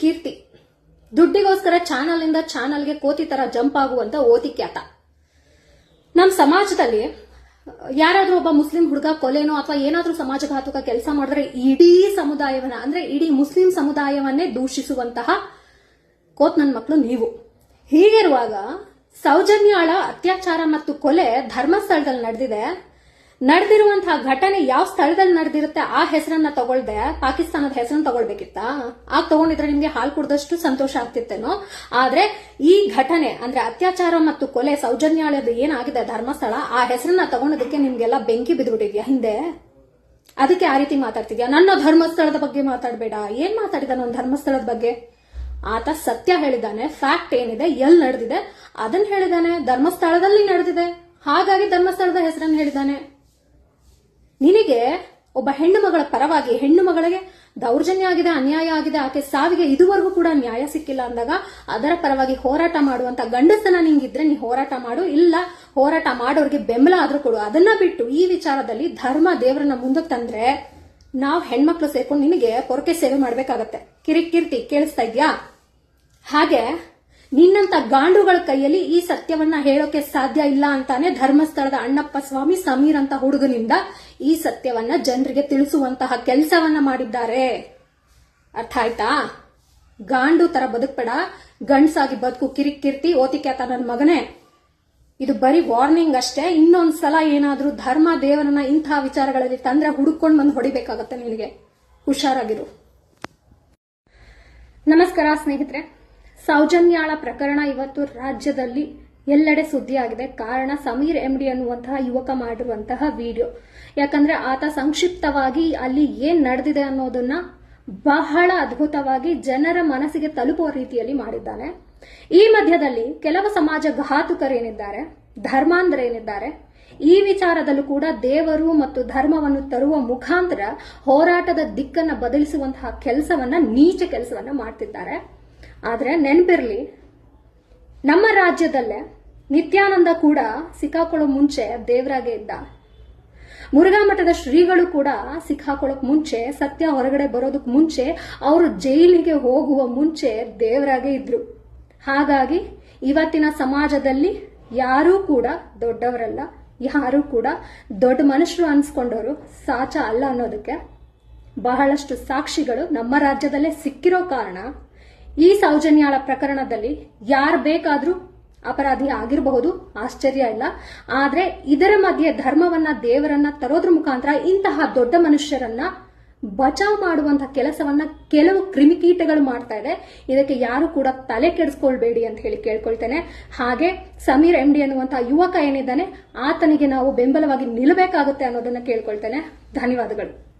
ಕೀರ್ತಿ. ದುಡ್ಡಿಗೋಸ್ಕರ channel ಇಂದ ಚಾನಲ್ಗೆ ಕೋತಿ ತರ ಜಂಪ್ ಆಗುವಂತ ಓತಿ ಖ್ಯಾತ. ನಮ್ಮ ಸಮಾಜದಲ್ಲಿ ಯಾರಾದ್ರೂ ಒಬ್ಬ ಮುಸ್ಲಿಂ ಹುಡುಗ ಕೊಲೆನೋ ಅಥವಾ ಏನಾದ್ರೂ ಸಮಾಜಘಾತುಕ ಕೆಲಸ ಮಾಡಿದ್ರೆ ಇಡೀ ಸಮುದಾಯವನ್ನ, ಅಂದ್ರೆ ಇಡೀ ಮುಸ್ಲಿಂ ಸಮುದಾಯವನ್ನೇ ದೂಷಿಸುವಂತಹ ಕೋತ್ ನನ್ನ ಮಕ್ಕಳು ನೀವು. ಹೀಗಿರುವಾಗ ಸೌಜನ್ಯಾಳ ಅತ್ಯಾಚಾರ ಮತ್ತು ಕೊಲೆ ಧರ್ಮಸ್ಥಳದಲ್ಲಿ ನಡೆದಿದೆ. ನಡೆದಿರುವಂತಹ ಘಟನೆ ಯಾವ ಸ್ಥಳದಲ್ಲಿ ನಡೆದಿರುತ್ತೆ, ಆ ಹೆಸರನ್ನ ತಗೊಳ್ದೆ, ಪಾಕಿಸ್ತಾನದ ಹೆಸರನ್ನ ತಗೊಳ್ಬೇಕಿತ್ತ? ಆಗ ತಗೊಂಡಿದ್ರೆ ನಿಮ್ಗೆ ಹಾಲು ಕುಡ್ದಷ್ಟು ಸಂತೋಷ ಆಗ್ತಿತ್ತೇನೋ? ಆದ್ರೆ ಈ ಘಟನೆ, ಅಂದ್ರೆ ಅತ್ಯಾಚಾರ ಮತ್ತು ಕೊಲೆ ಸೌಜನ್ಯಾಳದ ಏನಾಗಿದೆ ಧರ್ಮಸ್ಥಳ, ಆ ಹೆಸರನ್ನ ತಗೊಂಡದಕ್ಕೆ ನಿಮ್ಗೆಲ್ಲ ಬೆಂಕಿ ಬಿದ್ಬಿಟ್ಟಿದ್ಯಾ ಹಿಂದೆ? ಅದಕ್ಕೆ ಆ ರೀತಿ ಮಾತಾಡ್ತಿದ್ಯಾ? ನನ್ನ ಧರ್ಮಸ್ಥಳದ ಬಗ್ಗೆ ಮಾತಾಡಬೇಡ. ಏನ್ ಮಾತಾಡಿದ ನನ್ನ ಧರ್ಮಸ್ಥಳದ ಬಗ್ಗೆ? ಆತ ಸತ್ಯ ಹೇಳಿದ್ದಾನೆ ಫ್ಯಾಕ್ಟ್ ಏನಿದೆ ಎಲ್ಲಿ ನಡೆದಿದೆ ಅದನ್ನ ಹೇಳಿದಾನೆ, ಧರ್ಮಸ್ಥಳದಲ್ಲಿ ನಡೆದಿದೆ. ಹಾಗಾಗಿ ಧರ್ಮಸ್ಥಳದ ಹೆಸರನ್ನು ಹೇಳಿದ್ದಾನೆ ನಿನಗೆ ಒಬ್ಬ ಹೆಣ್ಣು ಮಗಳ ಪರವಾಗಿ, ಹೆಣ್ಣು ಮಗಳಿಗೆ ದೌರ್ಜನ್ಯ ಆಗಿದೆ, ಅನ್ಯಾಯ ಆಗಿದೆ, ಆಕೆ ಸಾವಿಗೆ ಇದುವರೆಗೂ ಕೂಡ ನ್ಯಾಯ ಸಿಕ್ಕಿಲ್ಲ ಅಂದಾಗ ಅದರ ಪರವಾಗಿ ಹೋರಾಟ ಮಾಡುವಂತ ಗಂಡಸನ ನಿಂಗಿದ್ರೆ ನೀ ಹೋರಾಟ ಮಾಡು, ಇಲ್ಲ ಹೋರಾಟ ಮಾಡೋರಿಗೆ ಬೆಂಬಲ ಆದ್ರೂ ಕೊಡು. ಅದನ್ನ ಬಿಟ್ಟು ಈ ವಿಚಾರದಲ್ಲಿ ಧರ್ಮ ದೇವರನ್ನ ಮುಂದಕ್ಕೆ ತಂದ್ರೆ ನಾವು ಹೆಣ್ಮಕ್ಳು ಸೇರ್ಕೊಂಡು ನಿನಗೆ ಪೊರಕೆ ಸೇವೆ ಮಾಡ್ಬೇಕಾಗತ್ತೆ. ಕಿರಿಕ್ ಕೀರ್ತಿ ಕೇಳಿಸ್ತಾ ಇದ್ಯಾ? ಹಾಗೆ ನಿನ್ನಂತ ಗಾಂಡುಗಳ ಕೈಯಲ್ಲಿ ಈ ಸತ್ಯವನ್ನ ಹೇಳೋಕೆ ಸಾಧ್ಯ ಇಲ್ಲ ಅಂತಾನೆ ಧರ್ಮಸ್ಥಳದ ಅಣ್ಣಪ್ಪ ಸ್ವಾಮಿ ಸಮೀರ್ ಅಂತ ಹುಡುಗನಿಂದ ಈ ಸತ್ಯವನ್ನ ಜನರಿಗೆ ತಿಳಿಸುವಂತಹ ಕೆಲಸವನ್ನ ಮಾಡಿದ್ದಾರೆ. ಅರ್ಥ ಆಯ್ತಾ? ಗಾಂಡು ತರ ಬದುಕ್ಬೇಡ. ಗಂಡ್ಸಾಗಿ ಬದುಕು ಕಿರಿಕಿರ್ತಿ, ಓತಿಕ್ಯಾತ ನನ್ನ ಮಗನೇ. ಇದು ಬರೀ ವಾರ್ನಿಂಗ್ ಅಷ್ಟೇ. ಇನ್ನೊಂದ್ಸಲ ಏನಾದ್ರೂ ಧರ್ಮ ದೇವರನ್ನ ಇಂತಹ ವಿಚಾರಗಳಲ್ಲಿ ತಂದ್ರೆ ಹುಡುಕೊಂಡು ಬಂದು ಹೊಡಿಬೇಕಾಗತ್ತೆ ನಿನಗೆ. ಹುಷಾರಾಗಿರು. ನಮಸ್ಕಾರ ಸ್ನೇಹಿತರೆ. ಸೌಜನ್ಯಾಳ ಪ್ರಕರಣ ಇವತ್ತು ರಾಜ್ಯದಲ್ಲಿ ಎಲ್ಲೆಡೆ ಸುದ್ದಿಯಾಗಿದೆ. ಕಾರಣ ಸಮೀರ್ ಎಂಡಿ ಅನ್ನುವಂತಹ ಯುವಕ ಮಾಡಿರುವಂತಹ ವಿಡಿಯೋ. ಯಾಕಂದ್ರೆ ಆತ ಸಂಕ್ಷಿಪ್ತವಾಗಿ ಅಲ್ಲಿ ಏನ್ ನಡೆದಿದೆ ಅನ್ನೋದನ್ನ ಬಹಳ ಅದ್ಭುತವಾಗಿ ಜನರ ಮನಸ್ಸಿಗೆ ತಲುಪುವ ರೀತಿಯಲ್ಲಿ ಮಾಡಿದ್ದಾನೆ. ಈ ಮಧ್ಯದಲ್ಲಿ ಕೆಲವು ಸಮಾಜ ಘಾತುಕರೇನಿದ್ದಾರೆ, ಧರ್ಮಾಂಧರೇನಿದ್ದಾರೆ. ಈ ವಿಚಾರದಲ್ಲೂ ಕೂಡ ದೇವರು ಮತ್ತು ಧರ್ಮವನ್ನು ತರುವ ಮುಖಾಂತರ ಹೋರಾಟದ ದಿಕ್ಕನ್ನ ಬದಲಿಸುವಂತಹ ಕೆಲಸವನ್ನ, ನೀಚ ಕೆಲಸವನ್ನ ಮಾಡ್ತಿದ್ದಾರೆ. ಆದ್ರೆ ನೆನಪಿರ್ಲಿ, ನಮ್ಮ ರಾಜ್ಯದಲ್ಲೇ ನಿತ್ಯಾನಂದ ಕೂಡ ಸಿಕ್ಕಾಕೊಳ್ಳೋ ಮುಂಚೆ ದೇವರಾಗೆ ಇದ್ದ. ಮುರುಘಾ ಮಠದ ಶ್ರೀಗಳು ಕೂಡ ಸಿಕ್ಕಾಕೊಳ್ಳೋಕ್ ಮುಂಚೆ, ಸತ್ಯ ಹೊರಗಡೆ ಬರೋದಕ್ಕೆ ಮುಂಚೆ, ಅವರು ಜೈಲಿಗೆ ಹೋಗುವ ಮುಂಚೆ ದೇವರಾಗೆ ಇದ್ರು. ಹಾಗಾಗಿ ಇವತ್ತಿನ ಸಮಾಜದಲ್ಲಿ ಯಾರೂ ಕೂಡ ದೊಡ್ಡವರಲ್ಲ, ಯಾರೂ ಕೂಡ ದೊಡ್ಡ ಮನುಷ್ಯರು ಅನ್ಸ್ಕೊಂಡವರು ಸಾಚ ಅಲ್ಲ ಅನ್ನೋದಕ್ಕೆ ಬಹಳಷ್ಟು ಸಾಕ್ಷಿಗಳು ನಮ್ಮ ರಾಜ್ಯದಲ್ಲೇ ಸಿಕ್ಕಿರೋ ಕಾರಣ. ಈ ಸೌಜನ್ಯಾಳ ಪ್ರಕರಣದಲ್ಲಿ ಯಾರು ಬೇಕಾದ್ರೂ ಅಪರಾಧಿ ಆಗಿರಬಹುದು, ಆಶ್ಚರ್ಯ ಇಲ್ಲ. ಆದ್ರೆ ಇದರ ಮಧ್ಯೆ ಧರ್ಮವನ್ನ, ದೇವರನ್ನ ತರೋದ್ರ ಮುಖಾಂತರ ಇಂತಹ ದೊಡ್ಡ ಮನುಷ್ಯರನ್ನ ಬಚಾವ್ ಮಾಡುವಂತ ಕೆಲಸವನ್ನ ಕೆಲವು ಕ್ರಿಮಿಕೀಟಗಳು ಮಾಡ್ತಾ ಇದೆ. ಇದಕ್ಕೆ ಯಾರು ಕೂಡ ತಲೆ ಕೆಡಿಸ್ಕೊಳ್ಬೇಡಿ ಅಂತ ಹೇಳಿ ಕೇಳ್ಕೊಳ್ತೇನೆ. ಹಾಗೆ ಸಮೀರ್ ಎಂ ಡಿ ಅನ್ನುವಂತಹ ಯುವಕ ಏನಿದ್ದಾನೆ, ಆತನಿಗೆ ನಾವು ಬೆಂಬಲವಾಗಿ ನಿಲ್ಲಬೇಕಾಗುತ್ತೆ ಅನ್ನೋದನ್ನ ಕೇಳ್ಕೊಳ್ತೇನೆ. ಧನ್ಯವಾದಗಳು.